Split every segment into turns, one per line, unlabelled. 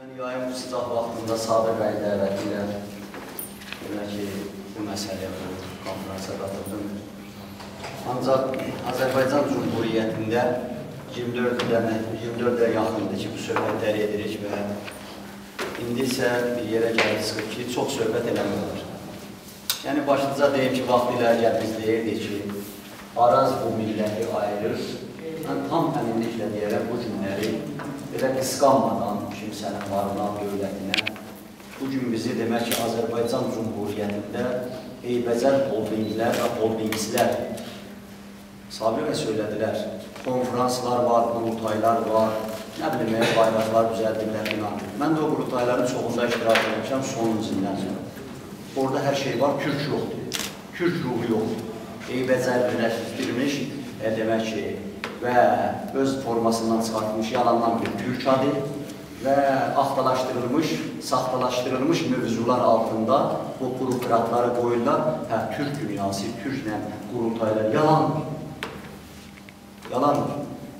yayın bu sıcaq vaxtında Sadır bəy dəvəti ilə demək ki, bu məsələyə bu konferansa qatıldım. Ancaq Azərbaycan Cumhuriyyətində 24 ildən 24 ilə yaxındır ki, bu söhbətləri edirik və indi isə bir yerə çıxır ki, çox söhbət eləmirlər. Yəni başlıca deyim ki, vaxtı ilə əgər biz deyirdik ki, Araz bu milləti ayırır. Mən tam əminliklə deyərəm bu günləri belə qısqanmadan kimsənin varına, dövlətinə bu gün bizi demək ki, Azərbaycan Cumhuriyyətində eybəcər holdinglər və holdingçilər Sabir və söylədilər, konferanslar var, qurultaylar var, nə bilim, bayraqlar düzəldirlər filan. Mən də o qurultayların çoxunda iştirak etmişəm son izindən sonra. Orada hər şey var, Türk yoxdur, Türk ruhu yoxdur. Eybəcərləşdirilmiş, e, demək ki, və öz formasından çıxartmış yalandan bir türk adı və axtalaşdırılmış, saxtalaşdırılmış mövzular altında bu qurulturatları qoyurlar. Hə, türk dünyası, türklə qurultaylar yalandır. Yalandır.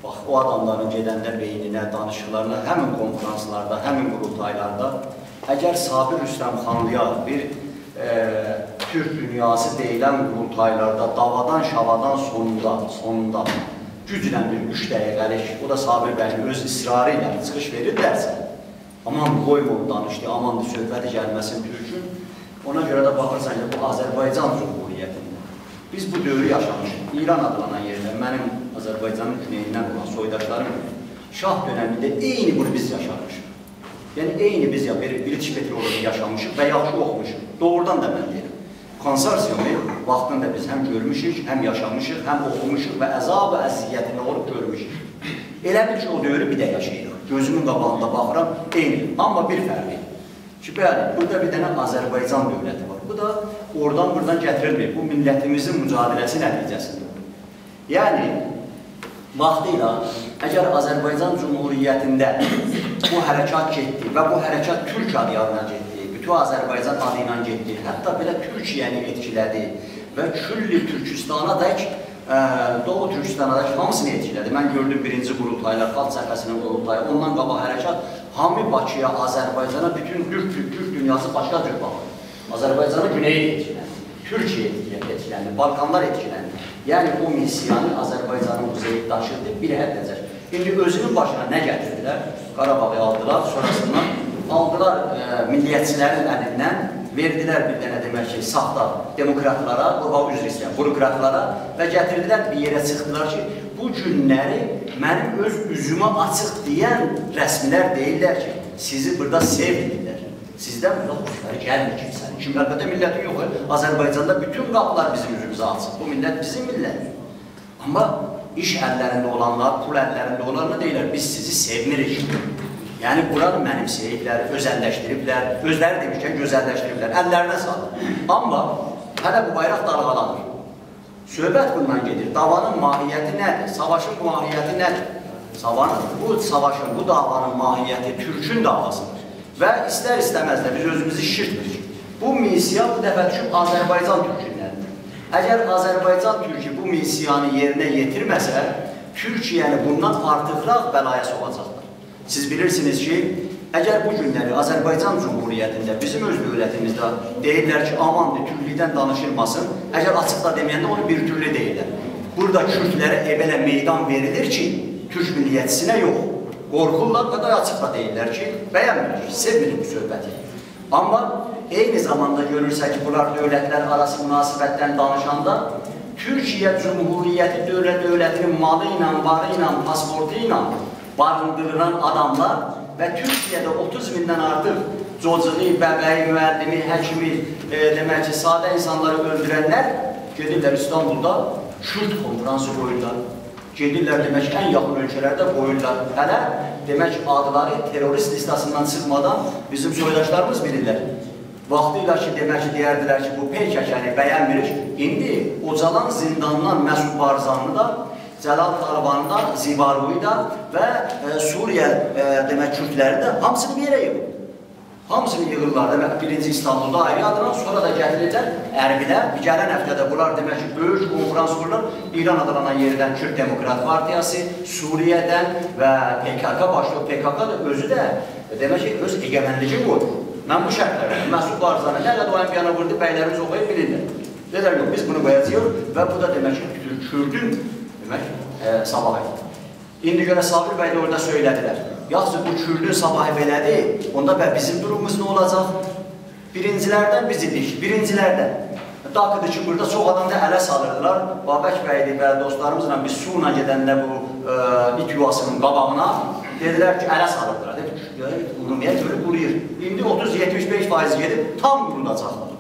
Bax, o adamların gedəndə beyninə, danışıqlarına, həmin konferanslarda, həmin qurultaylarda, əgər Sabir Rüstəmxanlıya bir e, Türk dünyası deyilən qurultaylarda davadan, şavadan sonunda, sonunda güclə bir üç dəqiqəlik, o da Sabir bəyin öz israrı ilə çıxış verirlərsə, aman qoyma onu danışdı, aman söhbəti gəlməsin Türkün, ona görə də baxırsan ki, bu Azərbaycan Cumhuriyyətində. Biz bu dövrü yaşamışıq. İran adlanan yerdə mənim Azərbaycanın güneyindən olan soydaşlarım şah dönəmində eyni bunu biz yaşamışıq. Yəni, eyni biz ya, British Petroleum yaşamışıq və yaxşı oxumuşuq. Doğrudan da mən deyirəm. Konsorsiumu vaxtında biz həm görmüşük, həm yaşamışıq, həm oxumuşuq və əzab və əziyyətini olub görmüşük. Elə bil ki, o dövrü bir də yaşayırıq. Gözümün qabağında baxıram, eyni. Amma bir fərqi. Ki, bəli, burada bir dənə Azərbaycan dövləti var. Bu da oradan-buradan gətirilmir. Bu millətimizin mücadiləsi nəticəsidir. Yəni, vaxtı ilə əgər Azərbaycan Cumhuriyyətində bu hərəkat getdi və bu hərəkat Türk adıyarına getdi, bütün Azərbaycan adı ilə getdi, hətta belə Türkiyəni etkilədi və külli Türkistana dək, ə, Doğu Türkistana dək hamısını etkilədi. Mən gördüm birinci qurultaylar, xalq səhvəsinin qurultayı, ondan qabaq hərəkat hamı Bakıya, Azərbaycana, bütün Türk, Türk, Türk dünyası başqa cür baxır. Azərbaycanı güneyi etkiləndi, Türkiyə etkiləndi, Balkanlar etkiləndi. Yəni o missiyanı Azərbaycanın uzayi daşıdı bir həddəcək. İndi özünün başına nə gətirdilər? Qarabağı aldılar, sonrasından aldılar e, milliyyətçilərin əlindən, verdilər bir dənə demək ki, saxta demokratlara, qurbağa üzr istəyən, burokratlara və gətirdilər bir yerə çıxdılar ki, bu günləri mənim öz üzümə açıq deyən rəsmilər deyirlər ki, sizi burada sevmirlər. Sizdən burada xoşları gəlmir kimsənin. Kim əlbəttə millətin yox, Azərbaycanda bütün qapılar bizim üzümüzə açıq. Bu millət bizim millət. Amma iş əllərində olanlar, pul əllərində olanlar deyirlər, biz sizi sevmirik. Yəni, buranı mənimsəyiblər, özəlləşdiriblər, özləri demişkən gözəlləşdiriblər, əllərinə salır. Amma hələ bu bayraq dalğalanır. Söhbət bundan gedir. Davanın mahiyyəti nədir? Savaşın mahiyyəti nədir? Savanın, bu savaşın, bu davanın mahiyyəti Türkün davasıdır. Və istər-istəməz də biz özümüzü şirtmirik. Bu missiya bu dəfə düşüb Azərbaycan Türkünləridir. Əgər Azərbaycan Türkü bu missiyanı yerinə yetirməsə, Türkiyəni bundan artıqraq bəlaya soğacaqlar. Siz bilirsiniz ki, əgər bu günləri Azərbaycan Cumhuriyyətində, bizim öz dövlətimizdə deyirlər ki, amandır, türlükdən danışılmasın, əgər açıq da deməyəndə onu bir türlü deyirlər. Burada Kürtlərə ebələ meydan verilir ki, Türk milliyyətçisinə yox. Qorxurlar da açıq da deyirlər ki, bəyənmirik, sevmirik bu söhbəti. Amma eyni zamanda görürsə ki, bunlar dövlətlər arası münasibətdən danışanda Türkiyə Cumhuriyyəti dövlət dövlətinin malı ilə, varı ilə, pasportu ilə barındırılan adamlar və Türkiyədə 30 mindən artıq cocuğu, bəbəyi, müəllimi, həkimi, e, demək ki, sadə insanları öldürənlər gedirlər İstanbulda Kürt konferansı qoyurlar. Gedirlər, demək ən yaxın ölkələrdə qoyurlar. Hələ, demək adları terrorist listasından çıxmadan bizim soydaşlarımız bilirlər. Vaxtıyla ki, demək ki, deyərdilər ki, bu PKK-ni bəyənmirik. İndi Ocalan zindandan Məsud Barzanlı da, Cəlal Talibanı da, Zibaruyu da və e, Suriyə e, demək Kürtləri də hamısını bir yerə yığıb. Hamısını yığırlar, demək, birinci İstanbulda ayrı adına, sonra da gətirirlər Ərbilə. Gələn həftədə bunlar demək ki, böyük konferans qururlar. İran adlanan yerdən Kürt Demokrat Partiyası, Suriyyədən və PKK başlıyor. PKK da özü də demək ki, öz egemenliyi qoydu. Mən bu şərtlərdə Məsud Barzanı nə qədər oyun yana vurdu, bəylərimiz oxuyub bilirlər. Dedilər, yox, biz bunu qoyacağıq və bu da demək ki, Kürdün demək, e, sabahı. İndi görə Sabir bəy də orada söylədilər. Yaxşı, bu Kürdün sabahı belədir, onda bə bizim durumumuz nə olacaq? Birincilərdən biz idik, birincilərdən. Dakıdır ki, burada çox adam da ələ salırdılar. Babək bəydir və dostlarımızla biz suyla gedəndə bu ə, it yuvasının qabağına dedilər ki, ələ salırdılar. Dedik, ümumiyyət görə quruyur. İndi 30-75 faiz gedib tam qurulacaqlar.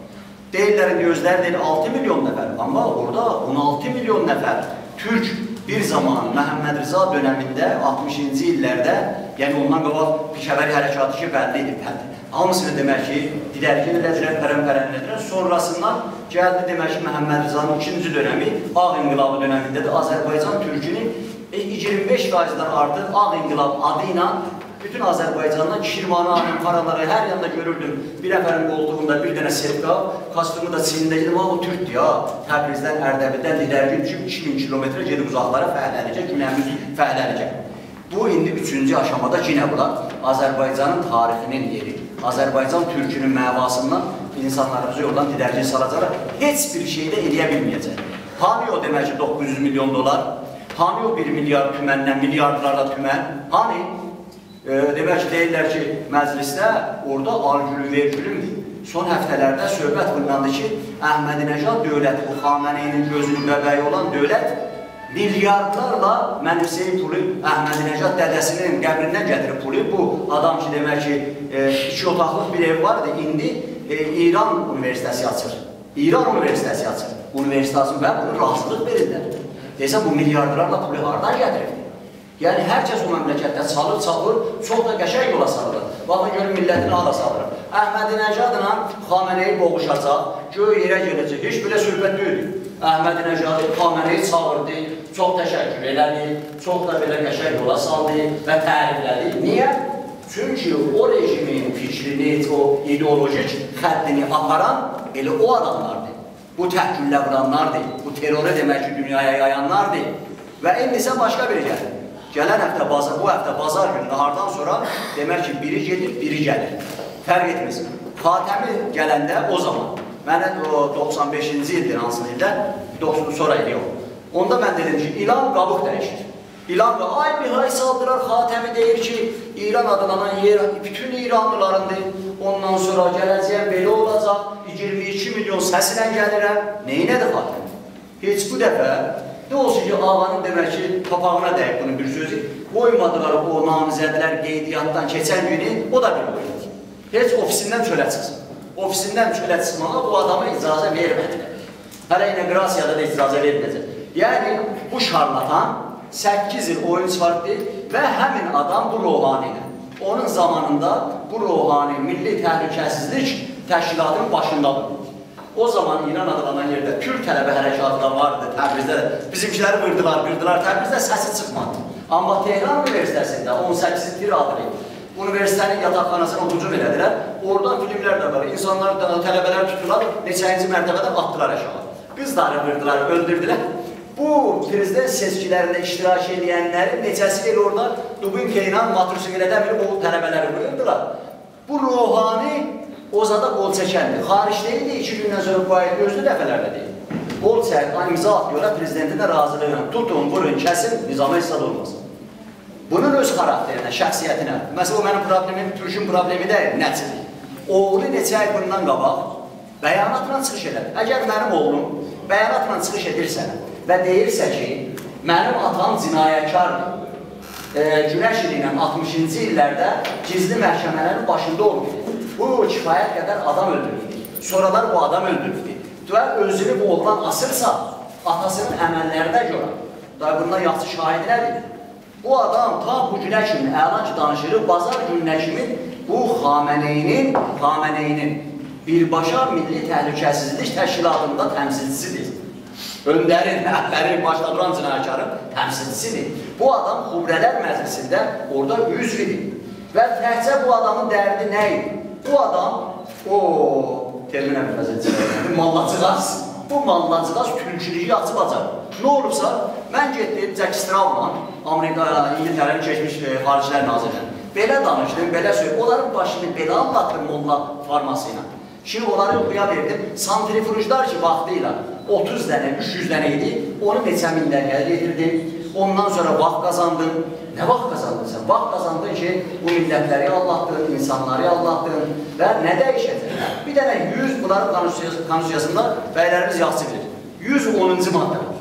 Deyirlər, gözlər deyil 6 milyon nəfər, amma orada 16 milyon nəfər Türk bir zaman Məhəmməd Rıza dönəmində 60-cı illərdə, yəni ondan qabaq Pişəvəri hərəkatı ki, bəlli idi, bəlli. Hamısını demək ki, didərgin edəcəklər, pərəm-pərəm edəcəklər. Sonrasından gəldi demək ki, Məhəmməd Rızanın ikinci dönəmi, Ağ İnqilabı dönəmində də Azərbaycan Türkünün 25%-dən artıq Ağ İnqilab adı ilə bütün Azərbaycandan Şirvanı, Ankaraları hər yanda görürdüm. Bir nəfərin qoltuğunda bir dənə sevqa, kostyumu da çiyində gedim, o Türkdür ya. Təbrizdən, Ərdəbildən didərgin düşüb 2000 kilometrə gedib uzaqlara fəhlənəcək, günəmiz fəhlənəcək. Bu, indi üçüncü aşamada yenə bula Azərbaycanın tarixinin yeri. Azərbaycan türkünün məvasından insanlarımızı yoldan didərgin salacaqlar. Heç bir şeydə eləyə bilməyəcək. Hani o demək ki 900 milyon dolar, hani o 1 milyar tümənlə, milyardlarla tümən, hani e, demək ki, deyirlər ki, məclisdə orada argülü vergülümdür. Son həftələrdə söhbət bundandır ki, Əhmədinəcad dövləti, bu Xaməneyinin gözünün bəbəyi olan dövlət milyardlarla mənimsəyi pulu Əhmədinəcad dədəsinin qəbrindən gətirib pulu. Bu adam ki, demək ki, e, iki otaqlıq bir ev vardı, indi e, İran Universitesi açır. İran Universitesi açır. Universitesi və bunu razılıq verirlər. Deyəsən, bu milyardlarla pulu hardan gətirib? Yəni, hər kəs o məmləkətdə çalır, çalır, çox da qəşəng yola salır. Baxın, görün, millətini ala salır. Əhmədinəcadla Xameneyi boğuşacaq, göy yerə gələcək. Heç belə söhbət deyil. Əhmədinəcadı Xameneyi çağırdı, çox təşəkkür elədi, çox da belə qəşəng yola saldı və təriflədi. Niyə? Çünki o rejimin fikrini, o ideolojik xəttini aparan elə o adamlardır. Bu təhküllə vuranlardır, bu terroru demək ki, dünyaya yayanlardır. Və indi isə başqa biri gəlir. Gələn həftə bazar, bu həftə bazar günü nahardan sonra demək ki, biri gedir, biri gəlir. Fərq etməsin. Fatəmi gələndə o zaman, mənə o 95-ci ildir hansı ildə, 90 sonra idi yox. Onda mən dedim ki, ilan qabıq dəyişir. İlan da ay bir hay saldırar, Xatəmi deyir ki, İran adlanan yer bütün İranlılarındır. Ondan sonra gələcəyəm belə olacaq, 22 milyon səslə gəlirəm. Neynədir Xatəmi? Heç bu dəfə Ne olsun ki, ağanın demək ki, papağına dəyib bunun bir sözü, qoymadılar o namizədlər qeydiyyatdan keçən günü, o da oyundur. Heç ofisindən çölə çıxsın. Ofisindən çölə çıxmağa bu adama icazə vermədilər. Hələ inteqrasiyada da icazə verməyəcək. Yəni, bu şarlatan 8 il oyun çıxartdı və həmin adam bu ruhani ilə. Onun zamanında bu ruhani milli təhlükəsizlik təşkilatının başındadır. O zaman İran adlanan yerdə Türk tələbə hərəkatı da vardı Təbrizdə. Bizimkiləri vırdılar, qırdılar. Təbrizdə səsi çıxmadı. Amma Tehran Universitetində 18 tir adlı universitetin yataqxanasına hücum elədilər. Oradan filmlər də var. İnsanlar, tələbələr tutular, neçənci mərtəbədən atdılar aşağı. Qızları vırdılar, öldürdülər. Bu prezident seçkilərində iştirak edənlərin neçəsi elə orada Dubinka ilə Matrusiyədə bilib o tələbələri vurdular. Bu ruhani O zada qol çəkəndir. Xaricdə idi, iki gündən sonra bu ayət gözlü dəfələrlə deyil. Qol çək, imza atıyorlar, prezidentin də razılığına. Tutun, vurun, kəsin, nizama hissad olmasın. Bunun öz xarakterinə, şəxsiyyətinə. Məsələn, o mənim problemim, Türkün problemi deyil, nəçidir. Oğlu neçə ay bundan qabaq bəyanatla çıxış edər. Əgər mənim oğlum bəyanatla çıxış edirsə və deyirsə ki, mənim atam cinayətkardır, e, Günəş ili ilə 60-cı illərdə gizli məhkəmələrin başında olmuşdur. Bu kifayət qədər adam öldürüldü. Sonralar bu adam öldürüldü. Və özünü bu oğlan asırsa, atasının əməllərinə görə, da bundan yaxşı şahid nədir? Bu adam ta bu günə kimi, əlan ki danışırıq, bazar gününə kimi bu Xaməneynin, Xaməneynin birbaşa Milli Təhlükəsizlik Təşkilatında təmsilçisidir. Öndərin, rəhbərin, başda duran cinayətkarın təmsilçisidir. Bu adam Xubrələr Məclisində orada üzvidir. Və təhcə bu adamın dərdi nə idi? Bu adam, o terminə bilməzəcək, mallacıqaz, bu mallacıqaz tülkülüyü açıb açar. Nə olubsa, mən getdim Jack Straubla, İngiltərənin keçmiş e, xaricilər nazirinin, Belə danışdım, belə söyləyim. Onların başını belə anlatdım molla forması ilə. Şimdi onları oxuya verdim. Santrifujlar ki, vaxtı ilə 30 dənə, 300 dənə idi. Onu neçə minlərə getirdim. Ondan sonra vaxt qazandım. Nə vaxt qazandın sən? Vaxt qazandın ki, bu millətləri Allah'tın, insanları Allah'tın və nə dəyişəcək? Bir dənə 100, bunların konstitusiyasında bəylərimiz yaxşı bilir. 110-cu maddə var.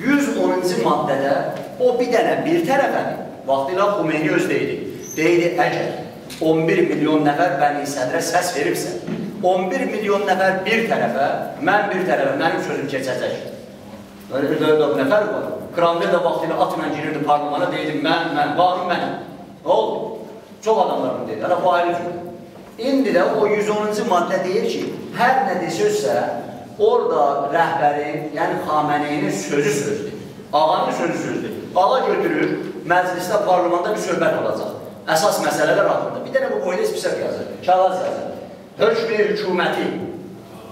110-cu maddədə o bir dənə bir tərəfəni, vaxtilə Xumeyni öz deyildi. Deyildi, əgər 11 milyon nəfər bəni sədrə səs veribsə, 11 milyon nəfər bir tərəfə, mən bir tərəfə, mənim sözüm keçəcək. Öyle bir dörd nəfər var. Kramber də vaxtilə atla girirdi parlamana, deyirdi, mən, mən, qanun mənim. Nə oldu? Çox adamlar bunu deyir, hələ bu ayrı cür. İndi də o 110-cu maddə deyir ki, hər nə desözsə, orada rəhbərin, yəni Xaməneyinin sözü sözdür. Ağanın sözü sözdür. Ağa götürür, məclisdə, parlamenda bir söhbət olacaq. Əsas məsələlər haqqında. Bir dənə bu boyda ispisək yazır, kağız yazır. Hökmü hökuməti,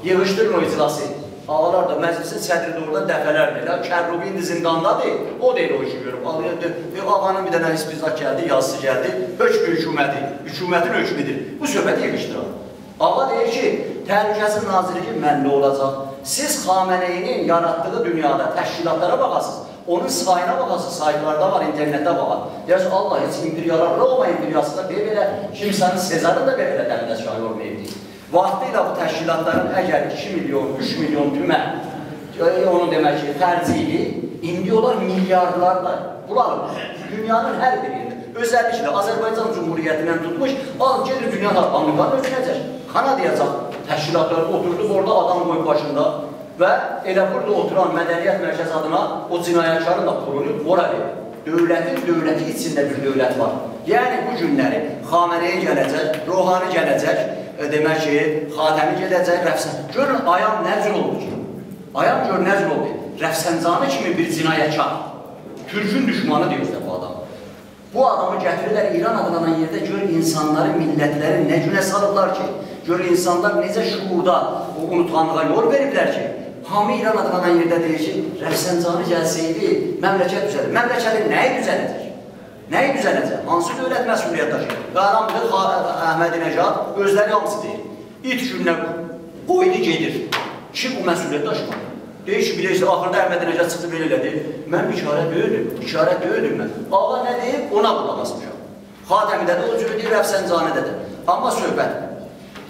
yığışdırın o iclası. Ağalar da məclisin sədri də orada dəfələrdir. Elə Kərrubi indi zindandadır, o deyil o işi görüb. Ağanın bir dənə ispisaq gəldi, yazısı gəldi, hökmü hökuməti, hökumətin hökmüdür. Bu söhbəti yığışdırır. Ağa deyir ki, təhlükəsiz nazirliyi mənli olacaq. Siz Xaməneyinin yaratdığı dünyada təşkilatlara baxasınız. Onun sayına baxasınız, saytlarda var, internetdə var. Deyərsiniz, Allah heç imperiyalar, Roma imperiyasında belə kimsənin Sezarın da belə dəmdə şahı olmayıb. Vaxtı ilə bu təşkilatların əgər 2 milyon, 3 milyon tümə, onu demək ki, xərciydi, indi onlar milyardlarla bulalım. Dünyanın hər birində. Özəlliklə Azərbaycan Cumhuriyyətindən tutmuş, al gedir dünyada Amerikanın özünəcək. Kanadiyacaq təşkilatları oturduq orada adam qoyub başında və elə burada oturan mədəniyyət mərkəzi adına o cinayətkarın da pulunu ora verir. Dövlətin dövləti içində bir dövlət var. Yəni bu günləri Xamənəyə gələcək, Rohani gələcək, e, demək ki, Xatəmi gedəcək, Rəfsən. Görün, ayam nə cür oldu ki? Ayam gör nə cür oldu? Rəfsəncanı kimi bir cinayətkar. Türkün düşmanı deyirsə bu adam. Bu adamı gətirirlər İran adlanan yerdə gör insanları, millətləri nə günə salıblar ki, gör insanlar necə şuurda o unutqanlığa yol veriblər ki, Hamı İran adlanan yerdə deyir ki, Rəfsəncanı gəlsəydi, məmləkət düzəlir. Məmləkətin nəyi düzələcək? Nəyi düzələcək? Hansı dövlət məsuliyyət daşıyır? Qaranqı Əhmədi Nəcad özləri hamısı deyir. İt günlə qoydu gedir. Kim bu məsuliyyət daşımalı? Deyir ki, bilirsiniz, axırda Əhmədi Nəcad çıxdı belə elədi. Mən bikarə deyildim, bikarə deyildim mən. Ağa nə deyib, ona qulaq asmışam. Xatəmidə də o cürü deyir, Rəfsəncanədə də. Amma söhbət,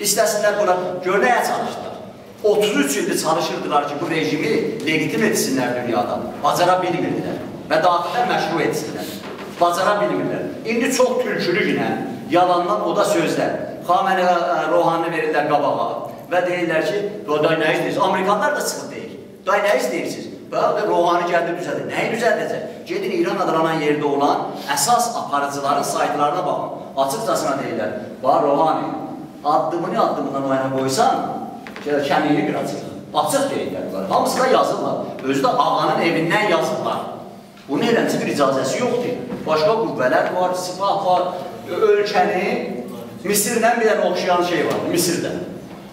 istəsinlər buna gör nəyə çalışdılar? 33 ildir çalışırdılar ki, bu rejimi legitim etsinlər dünyada. Bacara bilmirdilər və daxildə məşru etsinlər. Bacara bilmirlər. İndi çox türkülü günə, yalandan o da sözlər. Xaməni Rohanı verirlər qabağa və deyirlər ki, day nə istəyirsiniz? Amerikanlar da çıxıb deyir. Day nə istəyirsiniz? Və Rohani gəldi düzəldir. Nəyi düzəldəcək? Gedin İran adlanan yerdə olan əsas aparıcıların saytlarına baxın. Açıqcasına deyirlər. Var Rohani, addımını addımından o yana qoysan, kəmiyini qıracaq. Açıq deyirlər bunlar. Hamısı da yazırlar. Özü də ağanın evindən yazırlar. Bunun eləmsi bir icazəsi yoxdur. Başqa qüvvələr var, sifah var. Ölkəni Misirlə bir dənə oxşayan şey var, Misirdə.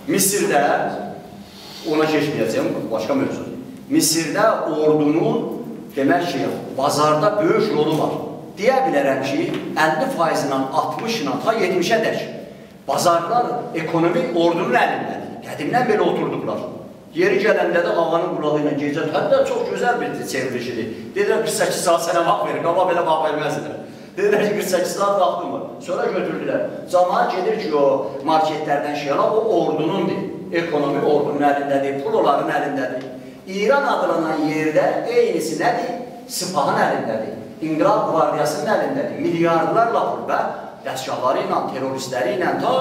Misirdə, ona keçməyəcəm, başqa mövzu. Misirdə ordunun, demək ki, bazarda böyük rolu var. Deyə bilərəm ki, 50%-ilə, 60-ilə, ta 70-ə dək. Bazarlar ekonomi ordunun əlindədir. Qədimdən belə oturduqlar. Yeri gələndə də ağanın qulağı ilə gecə, hətta çox gözəl bir çevrilişidir. Dedilər 48 saat sənə vaxt verir, qaba belə vaxt verməzdir. Dedilər ki, 48 saat vaxtım var. Sonra götürdülər. Camaat gedir ki, o marketlərdən şey ala, o ordunundur. Ekonomi ordunun əlindədir, pul onların əlindədir. İran adlanan yerdə eynisi nədir? Sipahın əlindədir. İnqilab qvardiyasının əlindədir. Milyardlarla pul və dəstgahları ilə, teröristləri ilə ta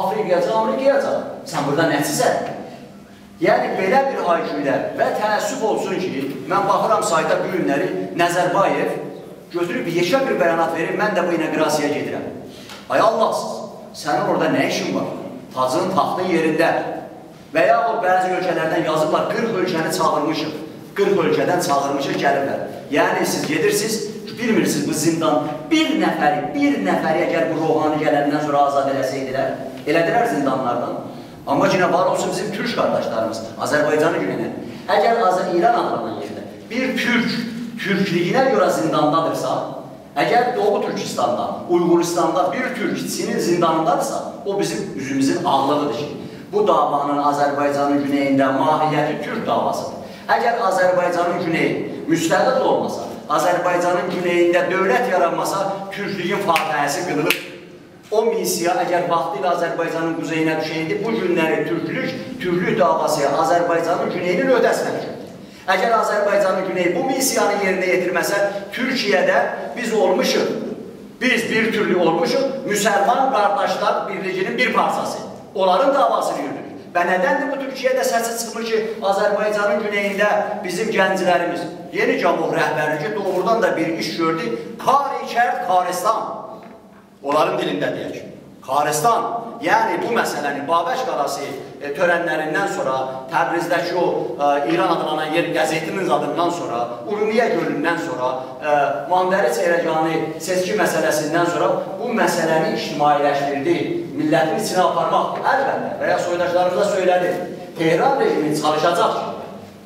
Afrikaya, Amerikaya sən burada nəçisən? Yəni, belə bir hayküylə və təəssüf olsun ki, mən baxıram sayda bu günləri Nəzərbayev götürüb yeşə bir bəyanat verir, mən də bu inagrasiya gedirəm. Ay Allahsız, sənin orada nə işin var? Tacının taxtın yerində və ya o bəzi ölkələrdən yazıblar, 40 ölkəni çağırmışıq, 40 ölkədən çağırmışıq gəlirlər. Yəni, siz gedirsiniz, bilmirsiniz bu zindan bir nəfəri, bir nəfəri əgər bu ruhani gələndən sonra azad eləsəydilər, elədilər zindanlardan. Amma yine var olsun bizim Türk qardaşlarımız, Azərbaycanı gününə. Əgər Azər İran adlanan yerdə bir Türk, Türkliyinə görə zindandadırsa, Əgər Doğu Türkistanda, Uyğuristanda bir türkçinin zindanındadırsa, o bizim üzümüzün ağlığıdır ki, bu davanın Azərbaycanın güneyində mahiyyəti türk davasıdır. Əgər Azərbaycanın güneyi müstəqil olmasa, Azərbaycanın güneyində dövlət yaranmasa, türklüyün fatihəsi qınılır. O misiya əgər vaxtilə Azərbaycanın quzeyinə düşəydi, bu günləri türklük, türklük davası Azərbaycanın güneyinin öhdəsinə düşür. Əgər Azərbaycanın güneyi bu misiyanı yerinə yetirməsə, Türkiyədə biz olmuşuq, biz bir türlü olmuşuq, müsəlman qardaşlar birliğinin bir parçası. Onların davasını yürüdük. Və nədəndir bu Türkiyədə səsi çıxmır ki, Azərbaycanın güneyində bizim gənclərimiz, yeni cəmuh rəhbərliyi doğrudan da bir iş gördü, Kari Kərt Karistan, onların dilində deyək. Karistan, yəni bu məsələni Babək qalası e, törənlərindən sonra, Təbrizdəki o e, İran adlanan yer qəzetinin adından sonra, Urumiyə gölündən sonra, e, Mandəri Seyrəcanı seçki məsələsindən sonra bu məsələni ictimailəşdirdi, millətin içinə aparmaq əlbəttə və ya soydaşlarımıza söylədi. Tehran rejimi çalışacaq ki,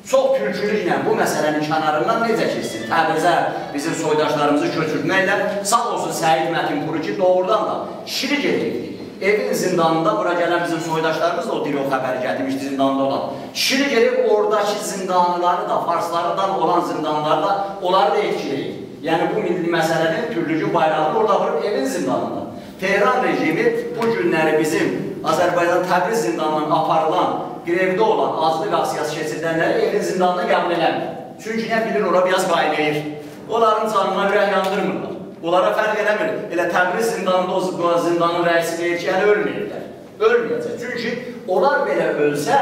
çox türkülüklə bu məsələnin kənarından necə keçsin? Təbrizə bizim soydaşlarımızı köçürməklə sağ Səid Mətinpuru ki, doğrudan da şirik edildi. Evin zindanında bura gələn bizim soydaşlarımız da o diri o xəbəri gətirmişdi zindanda olan. Şirik edib oradakı zindanlıları da, farslardan olan zindanları da onları da etkiləyir. Yəni bu milli məsələnin türlücü bayrağını orada vurub evin zindanında. Tehran rejimi bu günləri bizim Azərbaycan Təbriz zindanından aparılan grevdə olan azlıq aksiyası keçirdənləri evin zindanına qəbul eləmir. Çünki nə bilir, ora biraz qaynayır. Onların canına ürək yandırmırlar. Onlara fərq eləmir. Elə Təbriz zindanında o zindanın rəisi deyir ki, hələ ölməyirlər. Ölməyəcək. Çünki onlar belə ölsə,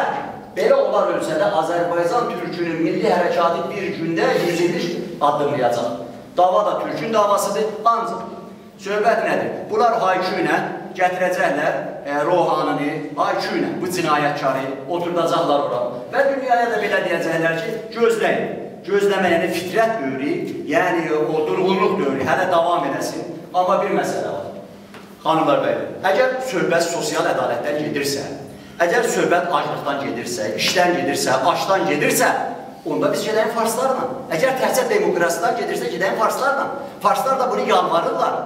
belə onlar ölsə də Azərbaycan türkünün milli hərəkatı bir gündə 100 illik addımlayacaq. Dava da türkün davasıdır, ancaq söhbət nədir? Bunlar haykü ilə gətirəcəklər e, Rohanını, IQ ilə bu cinayətkarı oturdacaqlar ora. Və dünyaya da belə deyəcəklər ki, gözləyin. Gözləmə, yəni fitrət dövrü, yəni o durğunluq dövrü hələ davam edəsin. Amma bir məsələ var. Xanımlar bəy, əgər söhbət sosial ədalətdən gedirsə, əgər söhbət aclıqdan gedirsə, işdən gedirsə, açdan gedirsə, onda biz gedəyik farslarla. Əgər təhsil demokrasiyadan gedirsə, gedəyik farslarla. Farslar da bunu yalvarırlar.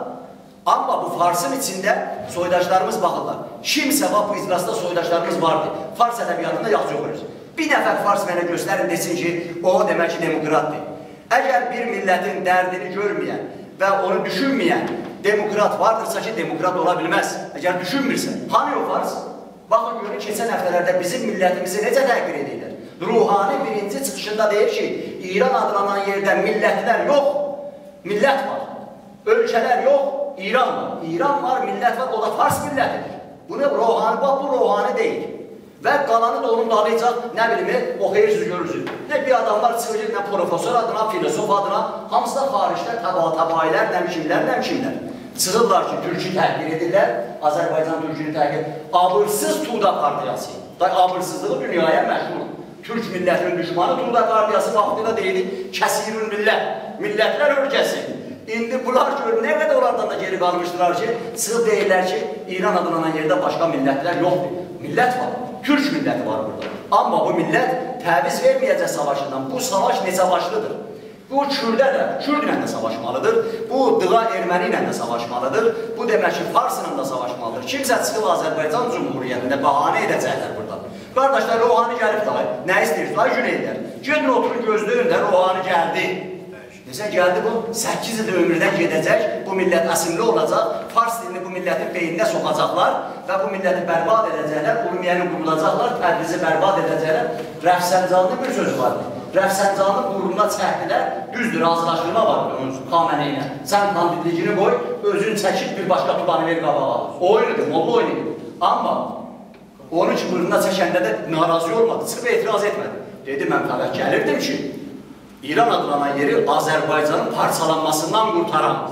Amma bu Farsın içində soydaşlarımız baxırlar. Kimsə bax bu iclasda soydaşlarımız vardı. Fars ədəbiyyatında yaxşı oxuyur. Bir nəfər Fars mənə göstərin desin ki, o demək ki, demokratdır. Əgər bir millətin dərdini görməyən və onu düşünməyən demokrat vardırsa ki, demokrat ola bilməz. Əgər düşünmürsə, hani o Fars? Baxın görün, keçən həftələrdə bizim millətimizi necə təqdir edirlər. Ruhani birinci çıxışında deyir ki, İran adlanan yerdə millətlər yox, millət var. Ölkələr yox, İran var. İran var, millət var, o da Fars millətidir. Bunu rohani, bax bu rohani deyil. Və qalanı da onun dalayacaq, nə bilimi, oxuyursuz, görürsünüz. Nə bir adamlar çıxır, nə profesor adına, filosof adına, hamısı da xaricdə təba-təbayilər, nə kimlər, nə kimlər. Çıxırlar ki, türkü təhqir edirlər, Azərbaycan türkünü təhqir Abırsız Tuğda partiyası. Da abırsızlığı dünyaya məşhur. Türk millətinin düşmanı Tuğda partiyası vaxtında deyildi, kəsirün millət, millətlər ölkəsi. İndi bunlar gör, nə qədər onlardan da geri qalmışdılar ki, sığ deyirlər ki, İran adlanan yerdə başqa millətlər yoxdur. Millət var, Türk milləti var burada. Amma bu millət təviz verməyəcək savaşından. Bu savaş neçə başlıdır? Bu Kürdə də, Kürdlə də savaşmalıdır. Bu Dığa Erməni ilə də savaşmalıdır. Bu demək ki, Farsla da savaşmalıdır. Kimsə çıxıb Azərbaycan Cumhuriyyətində bəhanə edəcəklər burada. Qardaşlar, Rohani gəlib dayı. Nə istəyir? Dayı güneylər. Gedin oturun gözləyin də Rohani gəldi. Neçə gəldi bu? 8 il ömrdən gedəcək, bu millət əsimli olacaq, fars dilini bu millətin beyninə soxacaqlar və bu milləti bərbad edəcəklər, Urmiyəni qurulacaqlar, Təbrizi bərbad edəcəklər. Rəfsəncalının bir sözü vardır. Rəfsəncalının quruluna çəkdilər, düzdür, razılaşdırma var onun Xaməni ilə. Sən kandidligini qoy, özün çəkib bir başqa tutanı ver qabağa. Oyunudur, molla oyunudur. Amma onun ki, burnuna çəkəndə də narazı olmadı, çıxıb etiraz etmədi. Dedi, mən fəqət gəlirdim ki, İran adlanan yeri Azərbaycanın parçalanmasından qurtaran,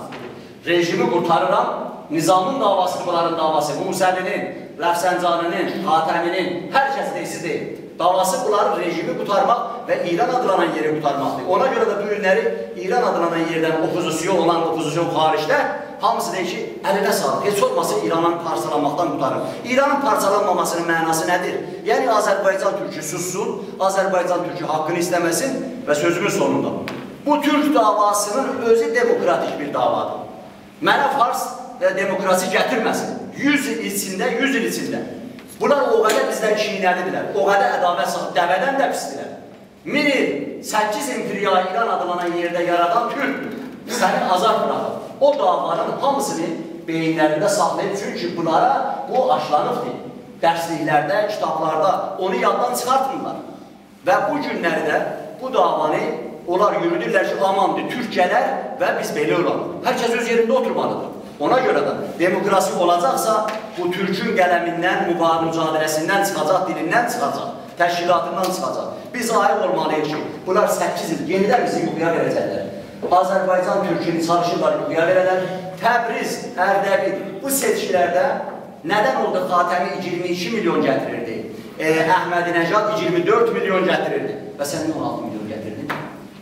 rejimi qurtarıram, nizamın davası, bunların davası, Musəlinin, Ləfsəncaninin, Hatəminin, hər kəs deyilsiz deyil. Davası bunların rejimi qutarmaq və İran adlanan yeri qutarmaqdır. Ona görə də bu günləri İran adlanan yerdən opozisiyon olan opozisiyon xaricdə hamısı deyir ki, əlinə sağlıq, heç olmasa İranın parçalanmaqdan qutarır. İranın parçalanmamasının mənası nədir? Yəni Azərbaycan türkü sussun, Azərbaycan türkü haqqını istəməsin və sözümün sonunda. Bu türk davasının özü demokratik bir davadır. Mənə fars və demokrasi gətirməsin. 100 il içində, 100 il içində. Bunlar o qədər bizdən çiynəlidirlər, o qədər ədavət sahibi, dəvədən də pisdirlər. Min il, 8 imperiya İran adlanan yerdə yaradan Türk səni azad bırakır. O davaların hamısını beyinlərində saxlayıb, çünki bunlara bu aşlanıbdır. Dərsliklərdə, kitablarda onu yaddan çıxartmırlar. Və bu günlərdə bu davanı onlar yürüdürlər ki, amandır, Türk gələr və biz belə olalım. Hər kəs öz yerində oturmalıdır. Ona görə də demokrasi olacaqsa, bu Türkün qələmindən, mücadiləsindən çıxacaq, dilindən çıxacaq, təşkilatından çıxacaq. Biz ayıq olmalıyıq ki, bunlar 8 il yenidən bizi yuxuya verəcəklər. Azərbaycan Türkünü çalışırlar yuxuya verələr. Təbriz, Ərdəbil bu seçkilərdə nədən oldu Xatəmi 22 milyon gətirirdi? E, Əhmədi Nəcad 24 milyon gətirirdi. Və sən 16 milyon gətirdin.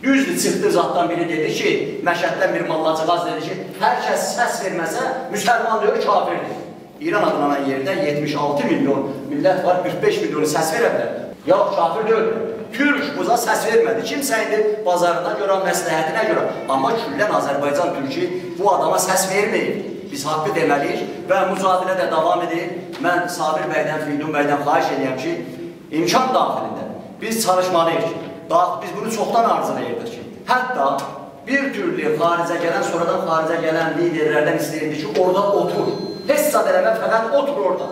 Düzdür, çıxdı zatdan biri dedi ki, Məşəddən bir mallacıqaz dedi ki, hər kəs səs verməsə, müsəlman deyir, kafirdir. İran adlanan yerdə 76 milyon millət var, 45 milyonu səs verə bilər. Yox, kafir deyil. Türk buza səs vermədi. Kimsə indi bazarına görə, məsləhətinə görə. Amma küllən Azərbaycan Türkü bu adama səs verməyib. Biz haqqı deməliyik və mücadilə də davam edir. Mən Sabir bəydən, Fildun bəydən xahiş edirəm ki, imkan daxilində biz çalışmalıyıq. Daha biz bunu çoxdan arzulayırdıq ki, hətta bir türlü xaricə gələn, sonradan xaricə gələn liderlərdən istəyirdi ki, orada otur. Heç zad eləmə, fəqət otur orada.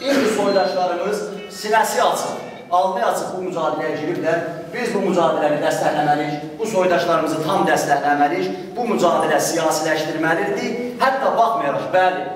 İndi soydaşlarımız sinəsi açıq, alnı açıq bu mücadiləyə giriblər. Biz bu mücadiləni dəstəkləməliyik, bu soydaşlarımızı tam dəstəkləməliyik, bu mücadilə siyasiləşdirməlidir. Hətta baxmayaraq, bəli,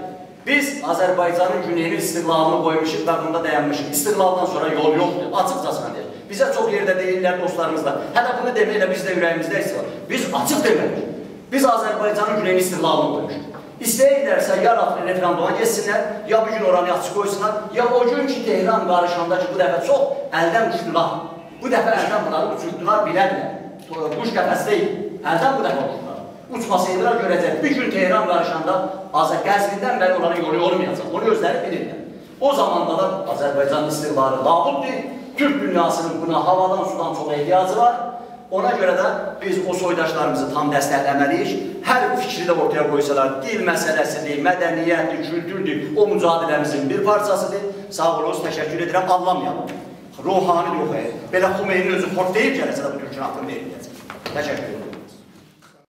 Biz Azərbaycanın güneyinin istiqlalını qoymuşuq və bunda dayanmışıq. İstiqlaldan sonra yol yoxdur, açıqcasına deyir. Bizə çox yerdə deyirlər dostlarımız da. Hətta bunu deməklə biz də ürəyimizdə istiqlal. Biz açıq deməliyik. Biz Azərbaycanın güneyinin istiqlalını qoymuşuq. İstəyirlərsə ya referenduma geçsinlər, ya bu gün oranı açıq qoysunlar, ya o gün ki, Tehran qarışanda ki, bu dəfə çox əldən uçdular. Bu dəfə əldən bunları uçurdular, bilərlər. Quş qəfəs deyil, əldən bu dəfə uçdular uçmasaydılar görəcək. Bir gün Tehran qarışanda Qəzvindən bəri onların yolu olmayacaq. Onu özləri bilirlər. O zamanda da Azərbaycan istiqları labuddur. Türk dünyasının buna havadan, sudan çox ehtiyacı var. Ona görə də biz o soydaşlarımızı tam dəstəkləməliyik. Hər fikri də ortaya qoysalar, dil məsələsidir, mədəniyyətdir, kültürdür, o mücadiləmizin bir parçasıdır. Sağ olun, təşəkkür edirəm, anlamayalım. Ruhani ruhaya. Belə Xumeynin özü xort deyib gələcək bu Türkün haqqını deyib gələcək. Təşəkkür ederim.